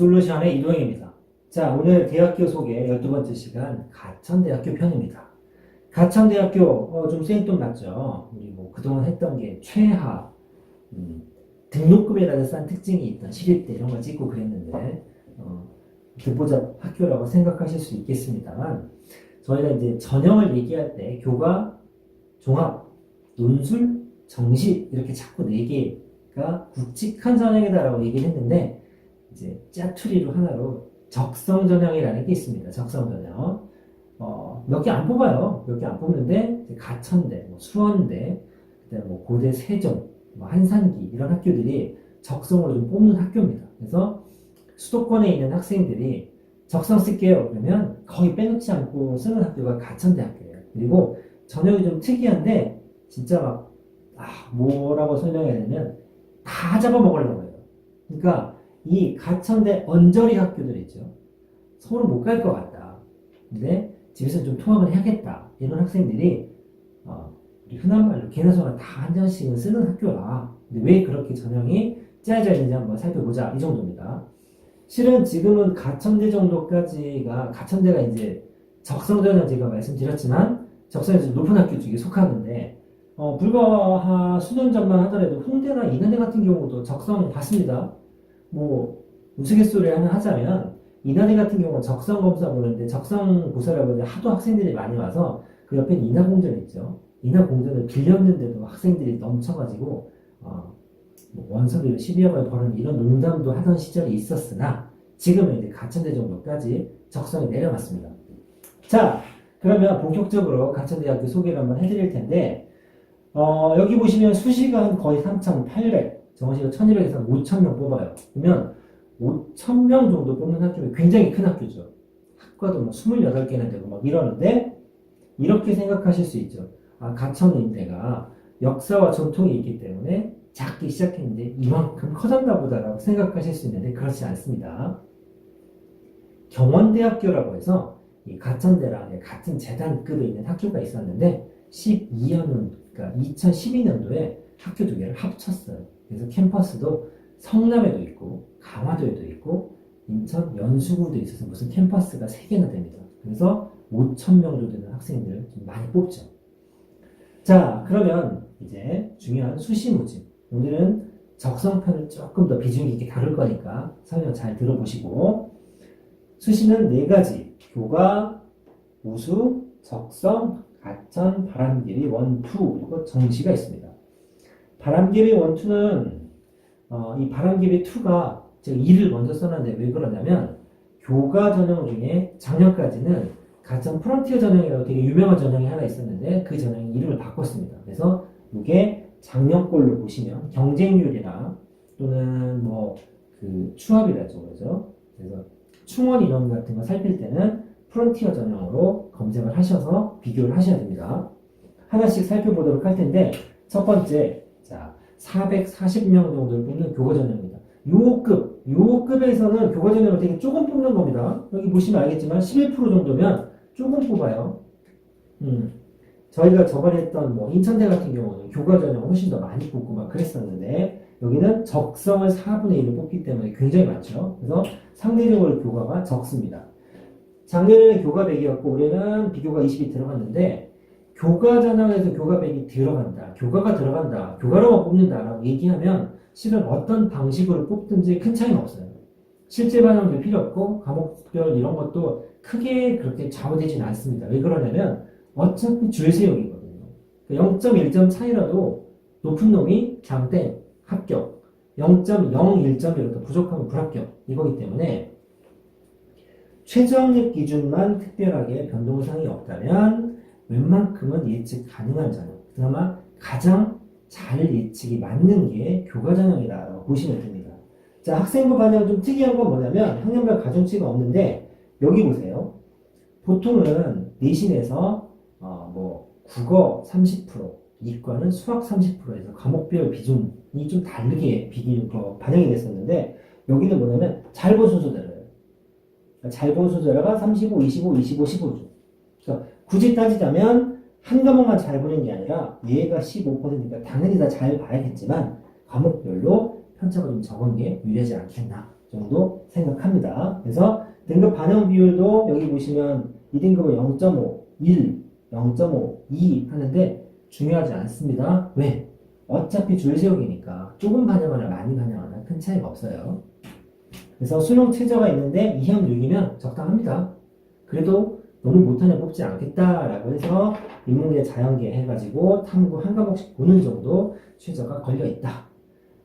솔루션의 이동입니다. 자, 오늘 대학교 소개 12번째 시간 가천대학교 편입니다. 가천대학교 어, 좀 생돈 났죠. 우리 뭐 그동안 했던 게 최하 음, 등록금이라는 싼 특징이 있던 시립대 이런 거 찍고 그랬는데 어, 듣보잡 학교라고 생각하실 수 있겠습니다만 저희가 이제 전형을 얘기할 때 교과, 종합, 논술, 정시 이렇게 자꾸 네 개가 굵직한 전형이다라고 얘기를 했는데 이제 짜투리로 하나로 적성 전형이라는 게 있습니다. 적성 전형. 어, 몇 개 안 뽑아요. 몇 개 안 뽑는데 가천대, 뭐 수원대, 그다음에 뭐 고대 세종, 뭐 한산기 이런 학교들이 적성으로 좀 뽑는 학교입니다. 그래서 수도권에 있는 학생들이 적성 쓸게요. 그러면 거의 빼놓지 않고 쓰는 학교가 가천대 학교예요. 그리고 전형이 좀 특이한데 진짜 막 아, 뭐라고 설명해야 되냐면 다 잡아먹으려고 해요. 그러니까 이 가천대 언저리 학교들 있죠. 서울은 못 갈 것 같다. 근데 집에서 좀 통학을 해야겠다. 이런 학생들이 어, 흔한 말로 개나 소나 다 한 장씩은 쓰는 학교라. 근데 왜 그렇게 전형이 짜여져 있는지 한번 살펴보자. 이 정도입니다. 실은 지금은 가천대 정도까지가 가천대가 이제 적성 전형 제가 말씀드렸지만 적성에서 좀 높은 학교 중에 속하는데 어, 불과 한 수년 전만 하더라도 홍대나 인하대 같은 경우도 적성 받습니다. 뭐 우스갯소리 하나 하자면 인하대 같은 경우는 적성 검사 보는데 적성 고사를 보는데 하도 학생들이 많이 와서 그 옆에 인하 공전 있죠. 인하 공전을 빌렸는데도 학생들이 넘쳐가지고 어, 뭐 원서비로 12억을 버는 이런 농담도 하던 시절이 있었으나 지금은 이제 가천대 정도까지 적성이 내려갔습니다. 자, 그러면 본격적으로 가천대학교 소개를 한번 해드릴 텐데 어, 여기 보시면 수시가 한 거의 3,800, 정시가 1,200에서 5,000명 뽑아요. 그러면 5,000명 정도 뽑는 학교면 굉장히 큰 학교죠. 학과도 뭐 28개나 되고 막 이러는데 이렇게 생각하실 수 있죠. 아, 가천인대가 역사와 전통이 있기 때문에 작기 시작했는데 이만큼 커졌나 보다라고 생각하실 수 있는데 그렇지 않습니다. 경원대학교라고 해서 이 가천대랑 같은 재단급에 있는 학교가 있었는데 12년, 그러니까 2012년도에 학교 두 개를 합쳤어요. 그래서 캠퍼스도 성남에도 있고 강화도에도 있고 인천 연수구도 있어서 무슨 캠퍼스가 세 개나 됩니다. 그래서 5천 명 정도 되는 학생들을 좀 많이 뽑죠. 자, 그러면 이제 중요한 수시 모집. 오늘은 적성편을 조금 더 비중 있게 다룰 거니까 설명 잘 들어보시고 수시는 네 가지 교과, 우수, 적성, 가천, 바람길이 원, 투 그리고 정시가 있습니다. 바람길이 원, 투는 어, 이 바람길이 투가 제가 2를 먼저 써놨는데 왜 그러냐면 교과 전형 중에 작년까지는 가천 프론티어 전형이라고 되게 유명한 전형이 하나 있었는데 그 전형이 이름을 바꿨습니다. 그래서 이게 작년 걸로 보시면 경쟁률이나 또는 뭐 그 추합이라죠, 그죠? 그래서 충원 인원 같은 거 살필 때는 프론티어 전형으로 검색을 하셔서 비교를 하셔야 됩니다. 하나씩 살펴보도록 할 텐데 첫 번째, 자 440명 정도를 뽑는 교과 전형입니다. 요 급, 요 급에서는 교과 전형을 되게 조금 뽑는 겁니다. 여기 보시면 알겠지만 11% 정도면 조금 뽑아요. 음. 저희가 저번에 했던 뭐 인천대 같은 경우는 교과 전형 훨씬 더 많이 뽑고 막 그랬었는데 여기는 적성을 4분의 1을 뽑기 때문에 굉장히 많죠. 그래서 상대적으로 교과가 적습니다. 작년에는 교과 100이었고 올해는 비교가 20이 들어갔는데 교과 전형에서 교과 100이 들어간다. 교과가 들어간다. 교과로만 뽑는다라고 얘기하면 실은 어떤 방식으로 뽑든지 큰 차이는 없어요. 실제 반영도 필요 없고 과목별 이런 것도 크게 그렇게 좌우되지는 않습니다. 왜 그러냐면 어차피 줄 세우기거든요. 0.1점 차이라도 높은 놈이 장땡, 합격. 0.01점이라도 부족하면 불합격. 이거기 때문에 최저학력 기준만 특별하게 변동사항이 없다면 웬만큼은 예측 가능한 전형. 그나마 가장 잘 예측이 맞는 게 교과 전형이라고 보시면 됩니다. 자, 학생부 반영 좀 특이한 건 뭐냐면 학년별 가중치가 없는데 여기 보세요. 보통은 내신에서 어, 뭐 국어 30%, 이과는 수학 30%에서 과목별 비중이 좀 다르게 비기 어, 반영이 됐었는데 여기는 뭐냐면 잘본 순서대로예요. 잘본 순서가 35, 25, 25, 15죠. 그래서 굳이 따지자면 한 과목만 잘 보는 게 아니라 얘가 15%니까 당연히 다 잘 봐야겠지만 과목별로 편차가 좀 적은 게 유리하지 않겠나 정도 생각합니다. 그래서 등급 반영 비율도 여기 보시면 2등급은 0.5, 1, 0.5, 2 하는데 중요하지 않습니다. 왜? 어차피 줄 세우기니까 조금 반영하나 많이 반영하나 큰 차이가 없어요. 그래서 수능 최저가 있는데 2형 6이면 적당합니다. 그래도 너무 못하냐 뽑지 않겠다라고 해서 인문계 자연계 해가지고 탐구 한 과목씩 보는 정도 최저가 걸려 있다.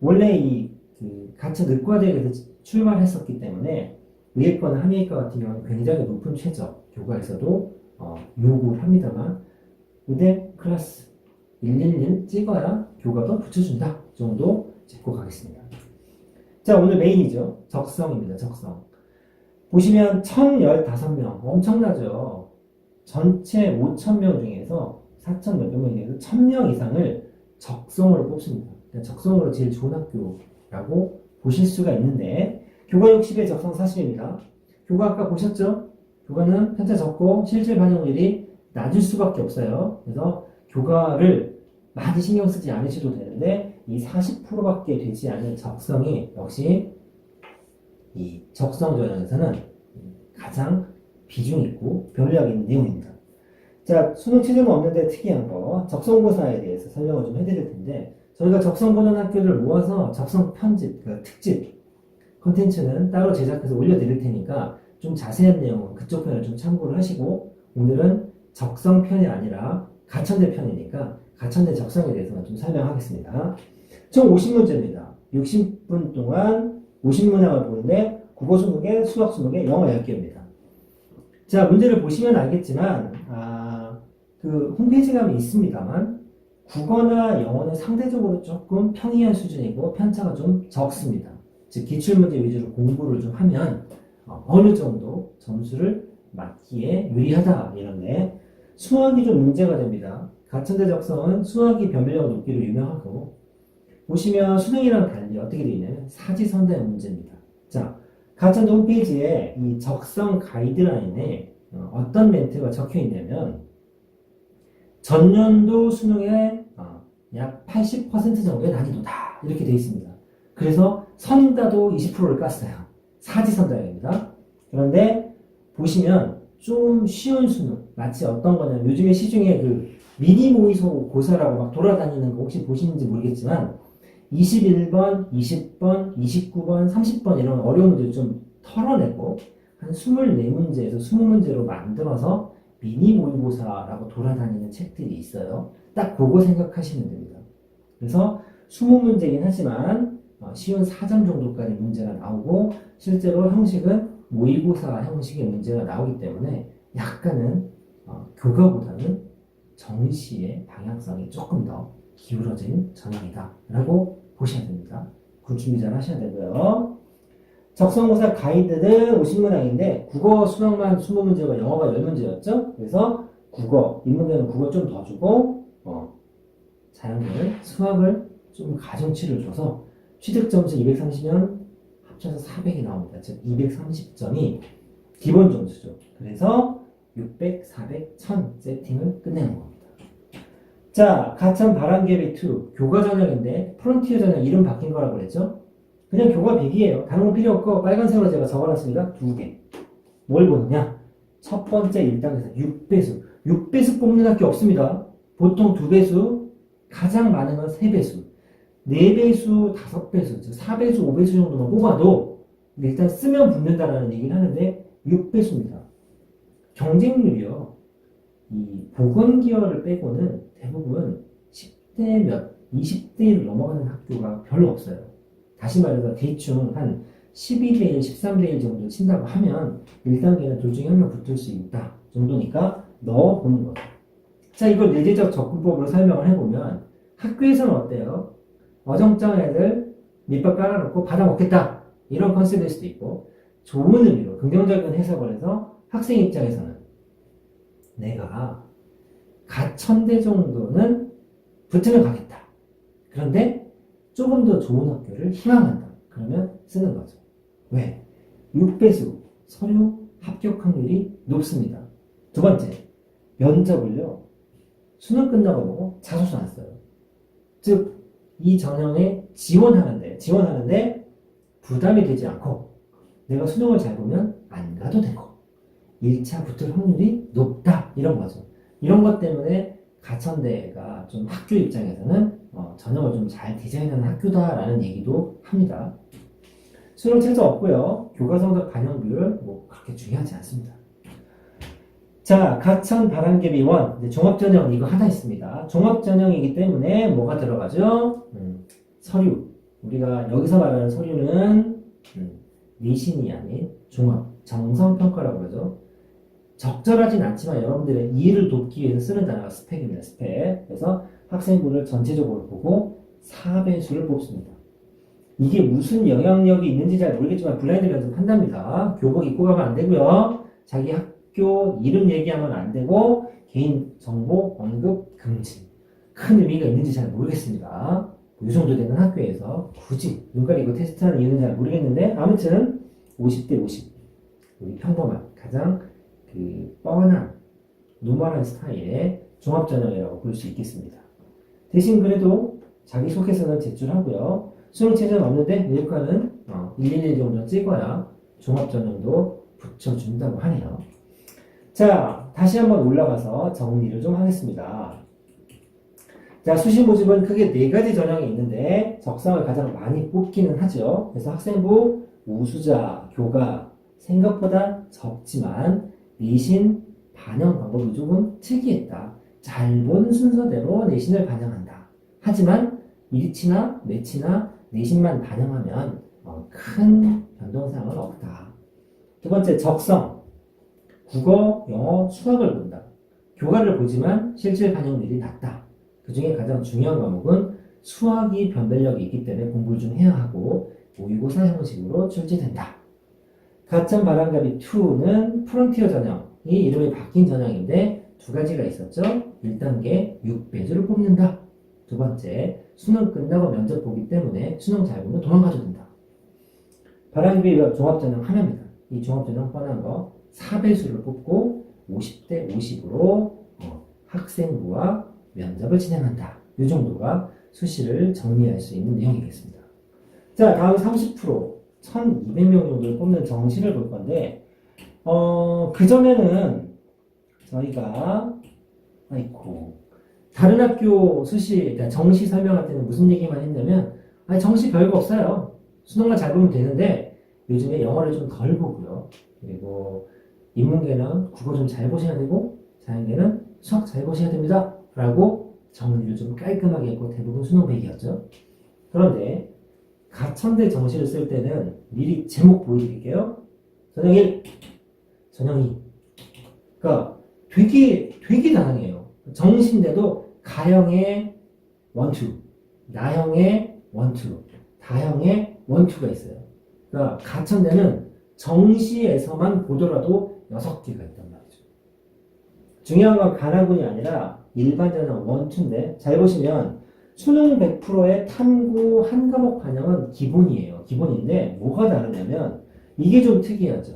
원래 이그 가차 늑과대에서 출발했었기 때문에 의예과나 한의과 같은 경우는 굉장히 높은 최저 교과에서도 어, 요구를 합니다만 의대 클래스 111 찍어야 교과도 붙여준다 정도 짚고 가겠습니다. 자 오늘 메인이죠. 적성입니다. 적성. 보시면 1015명 엄청나죠. 전체 5,000명 중에서 4,000 몇백 명 중에서 1,000명 이상을 적성으로 뽑습니다. 그러니까 적성으로 제일 좋은 학교라고 보실 수가 있는데 교과 60의 적성 40입니다. 교과 아까 보셨죠? 교과는 편차 적고 실질 반영률이 낮을 수밖에 없어요. 그래서 교과를 많이 신경 쓰지 않으셔도 되는데 이 40%밖에 되지 않는 적성이 역시 이 적성 전형에서는 가장 비중 있고 변력 있는 내용입니다. 자, 수능 최저는 없는데 특이한 거 적성고사에 대해서 설명을 좀 해드릴 텐데 저희가 적성 보는 학교를 모아서 적성 편집, 그 특집 컨텐츠는 따로 제작해서 올려드릴 테니까 좀 자세한 내용은 그쪽 편을 좀 참고를 하시고 오늘은 적성 편이 아니라 가천대 편이니까 가천대 적성에 대해서만 좀 설명하겠습니다. 총 50문제입니다. 60분 동안 50문항을 보는데 국어 20개, 수학 20개, 영어 10개입니다. 자, 문제를 보시면 알겠지만, 아, 그 홈페이지 가면 있습니다만, 국어나 영어는 상대적으로 조금 평이한 수준이고 편차가 좀 적습니다. 즉, 기출문제 위주로 공부를 좀 하면 어, 어느 정도 점수를 맞기에 유리하다 이런데 수학이 좀 문제가 됩니다. 가천대 적성은 수학이 변별력 높기로 유명하고 보시면 수능이랑 달리 어떻게 되어 있냐면 사지선다의 문제입니다. 자, 가천대 홈페이지에 이 적성 가이드라인에 어, 어떤 멘트가 적혀 있냐면 전년도 수능의 어, 약80% 정도의 난이도다 이렇게 되어 있습니다. 그래서 선다도 20%를 깠어요. 사지선다형입니다. 그런데 보시면 좀 쉬운 수능 마치 어떤 거냐면 요즘에 시중에 그 미니 모의소 고사라고 막 돌아다니는 거 혹시 보시는지 모르겠지만 21번, 20번, 29번, 30번 이런 어려운 문제를 좀 털어내고 한 24문제에서 20문제로 만들어서 미니 모의고사라고 돌아다니는 책들이 있어요. 딱 그거 생각하시면 됩니다. 그래서 20문제긴 하지만 어, 쉬운 4점 정도까지 문제가 나오고 실제로 형식은 모의고사 형식의 문제가 나오기 때문에 약간은 어, 교과보다는 정시의 방향성이 조금 더 기울어진 전형이다 라고 보셔야 됩니다. 그 준비 잘 하셔야 되고요. 적성고사 가이드는 50문항인데 국어 수학만 20문제고 영어가 10문제였죠. 그래서 국어, 인문계는 국어 좀 더 주고 어, 자연계는 수학을 좀 가중치를 줘서 취득 점수 230면 합쳐서 400이 나옵니다. 즉 230점이 기본 점수죠. 그래서 600, 400, 1000 세팅을 끝내는 겁니다. 자, 가천 바람개비 2 교과 전형인데 프론티어 전형 이름 바뀐 거라고 그랬죠? 그냥 교과 100이에요. 다른 건 필요 없고 빨간색으로 제가 적어놨습니다. 두 개. 뭘 보느냐? 첫 번째 1단계에서 6배수. 6배수 뽑는 학교 없습니다. 보통 2배수, 가장 많은 건 3배수. 4배수, 5배수, 4배수, 5배수 정도만 뽑아도 일단 쓰면 붙는다라는 얘기를 하는데 6배수입니다. 경쟁률이요. 이 보건 기여를 빼고는 대부분 10대 몇, 20대를 넘어가는 학교가 별로 없어요. 다시 말해서 대충 한 12대1, 13대1 정도 친다고 하면 1단계는 둘 중에 한명 붙을 수 있다 정도니까 넣어보는 거죠. 자, 이걸 예제적 접근법으로 설명을 해보면 학교에서는 어때요? 어정쩡한 애들 밑밥 깔아놓고 받아 먹겠다 이런 컨셉일 수도 있고 좋은 의미로 긍정적인 해석을 해서 학생 입장에서는 내가 가천대 정도는 붙으면 가겠다. 그런데 조금 더 좋은 학교를 희망한다. 그러면 쓰는 거죠. 왜? 6배수 서류 합격 확률이 높습니다. 두 번째, 면접을요, 수능 끝나고 보고 자소서 안 써요. 즉, 이 전형에 지원하는데, 지원하는데 부담이 되지 않고 내가 수능을 잘 보면 안 가도 되고 1차 붙을 확률이 높다 이런 거죠. 이런 것 때문에 가천대가 좀 학교 입장에서는 어, 전형을 좀 잘 디자인하는 학교다라는 얘기도 합니다. 수능 최저 없고요. 교과 성적 반영 비율 뭐 그렇게 중요하지 않습니다. 자, 가천 바람개비 원 종합전형 이거 하나 있습니다. 종합전형이기 때문에 뭐가 들어가죠? 음, 서류. 우리가 여기서 말하는 서류는 음, 미신이 아닌 종합 정성평가라고 그러죠. 적절하진 않지만 여러분들의 이해를 돕기 위해서 쓰는 단어가 스펙입니다. 스펙. 그래서 학생부를 전체적으로 보고 4배수를 뽑습니다. 이게 무슨 영향력이 있는지 잘 모르겠지만 블라인드 연습한답니다. 교복 입고 가면 안 되고요. 자기 학교 이름 얘기하면 안 되고 개인 정보 언급 금지. 큰 의미가 있는지 잘 모르겠습니다. 이 정도 되는 학교에서 굳이 눈 가리고 테스트하는 이유는 잘 모르겠는데 아무튼 50대 50 우리 평범한 가장 그 뻔한 노멀한 스타일의 종합전형이라고 볼 수 있겠습니다. 대신 그래도 자기소개서는 제출하고요. 수능 체제는 없는데 내일과는 어, 1, 2일 정도 찍어야 종합전형도 붙여준다고 하네요. 자, 다시 한번 올라가서 정리를 좀 하겠습니다. 자, 수시 모집은 크게 네 가지 전형이 있는데 적성을 가장 많이 뽑기는 하죠. 그래서 학생부, 우수자, 교과 생각보다 적지만 내신 반영 방법이 조금 특이했다. 잘 본 순서대로 내신을 반영한다. 하지만 일치나 매치나 내신만 반영하면 어, 큰 변동사항은 없다. 두 번째 적성. 국어, 영어, 수학을 본다. 교과를 보지만 실질 반영률이 낮다. 그 중에 가장 중요한 과목은 수학이 변별력이 있기 때문에 공부를 좀 해야 하고 모의고사 형식으로 출제된다. 가천 바람잡이 2는 프론티어 전형이 이름이 바뀐 전형인데 두 가지가 있었죠. 1단계 6배주를 뽑는다. 두 번째, 수능 끝나고 면접 보기 때문에 수능 잘 보면 도망가도 된다. 바람잡이 종합전형 하나입니다. 이 종합전형 뻔한 거 4배수를 뽑고 50대 50으로 어, 학생부와 면접을 진행한다. 이 정도가 수시를 정리할 수 있는 내용이겠습니다. 자, 다음 30% 1200명 정도를 뽑는 정시를 볼 건데, 어, 그전에는 저희가, 아이고, 다른 학교 수시, 그러니까 정시 설명할 때는 무슨 얘기만 했냐면, 아니, 정시 별거 없어요. 수능만 잘 보면 되는데, 요즘에 영어를 좀 덜 보고요. 그리고 인문계는 국어 좀 잘 보셔야 되고, 자연계는 수학 잘 보셔야 됩니다. 라고 정리를 좀 깔끔하게 했고, 대부분 수능 100이었죠. 그런데, 가천대 정시를 쓸 때는 미리 제목 보여드릴게요. 전형 1, 전형 2. 그러니까 되게 되게 다양해요. 정시인데도 가형의 1, 2, 나형의 1, 2, 다형의 1, 2가 있어요. 그러니까 가천대는 정시에서만 보더라도 6개가 있단 말이죠. 중요한 건 가나군이 아니라 일반 전형 1, 2인데 잘 보시면 수능 100%의 탐구 한 과목 반영은 기본이에요. 기본인데 뭐가 다르냐면 이게 좀 특이하죠.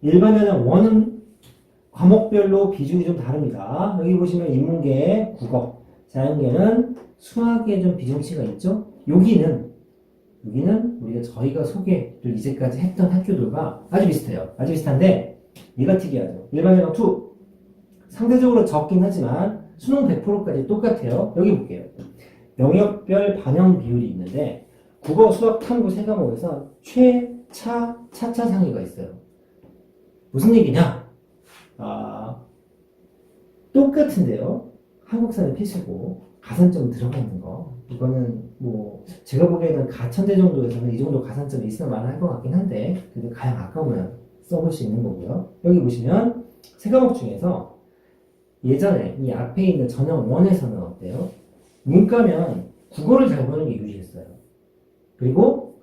일반에는 원은 과목별로 비중이 좀 다릅니다. 여기 보시면 인문계, 국어, 자연계는 수학에 좀 비중치가 있죠. 여기는 여기는 우리가 저희가 소개를 이제까지 했던 학교들과 아주 비슷해요. 아주 비슷한데 얘가 특이하죠. 일반에는 2 상대적으로 적긴 하지만 수능 100%까지 똑같아요. 여기 볼게요. 영역별 반영 비율이 있는데 국어, 수학, 탐구 세 과목에서 최 차, 차차 상위가 있어요. 무슨 얘기냐? 아, 똑같은데요. 한국사는 필수고 가산점 들어가 있는 거. 이거는 뭐 제가 보기에는 가천대 정도에서는 이 정도 가산점이 있으면 말할 것 같긴 한데 근데 가장 아까우면 써볼 수 있는 거고요. 여기 보시면 세 과목 중에서 예전에 이 앞에 있는 전형 1에서는 어때요? 문과면 국어를 잘 보는 게 유리했어요. 그리고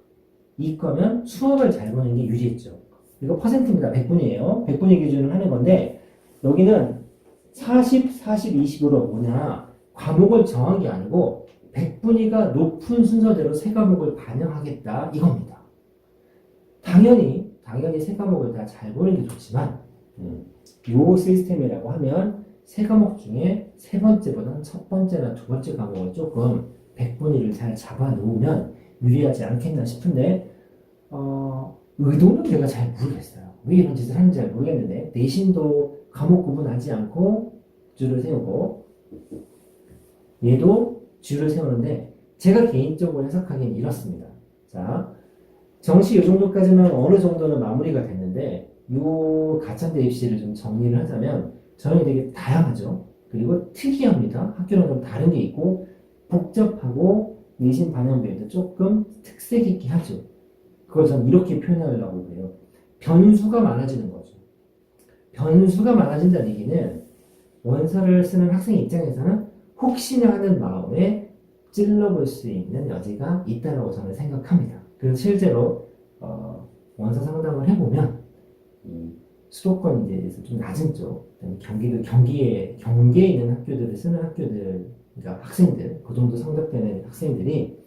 이과면 수학을 잘 보는 게 유리했죠. 이거 퍼센트입니다. 100분이에요. 100분의 기준을 하는 건데 여기는 40, 40, 20으로 뭐냐 과목을 정한 게 아니고 100분위가 높은 순서대로 세 과목을 반영하겠다 이겁니다. 당연히 당연히 세 과목을 다 잘 보는 게 좋지만 음, 요 시스템이라고 하면 세 과목 중에 세 번째보다는 첫 번째나 두 번째 과목을 조금 100분위를 잘 잡아 놓으면 유리하지 않겠나 싶은데 어, 의도는 내가 잘 모르겠어요. 왜 이런 짓을 하는지 잘 모르겠는데 내신도 과목 구분하지 않고 줄을 세우고 얘도 줄을 세우는데 제가 개인적으로 해석하기엔 이렇습니다. 자, 정시 이 정도까지만 어느 정도는 마무리가 됐는데 요 가천대 입시를 좀 정리를 하자면 저희 되게 다양하죠. 그리고 특이합니다. 학교랑 좀 다른 게 있고 복잡하고 내신 반영배도 조금 특색 있게 하죠. 그걸 저는 이렇게 표현하려고 해요. 변수가 많아지는 거죠. 변수가 많아진다는 얘기는 원서를 쓰는 학생 입장에서는 혹시나 하는 마음에 찔러볼 수 있는 여지가 있다고 저는 생각합니다. 그래서 실제로 어, 원서 상담을 해보면 이 수도권에 대해서 좀 낮은 쪽, 경기도 경기에 경계에 있는 학교들을 쓰는 학교들, 그러니까 학생들, 그 정도 성적되는 학생들이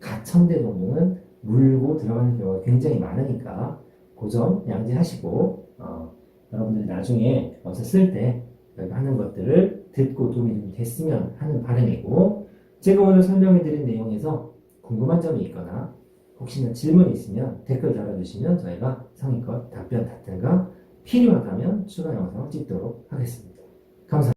가천대 정도는 물고 들어가는 경우가 굉장히 많으니까 그 점 양지하시고 어, 여러분들이 나중에 원서 쓸 때 하는 것들을 듣고 도움이 좀 됐으면 하는 바람이고 제가 오늘 설명해드린 내용에서 궁금한 점이 있거나 혹시나 질문이 있으면 댓글 달아주시면 저희가 성의껏 답변 받든가 필요하다면 추가 영상을 찍도록 하겠습니다. 감사합니다.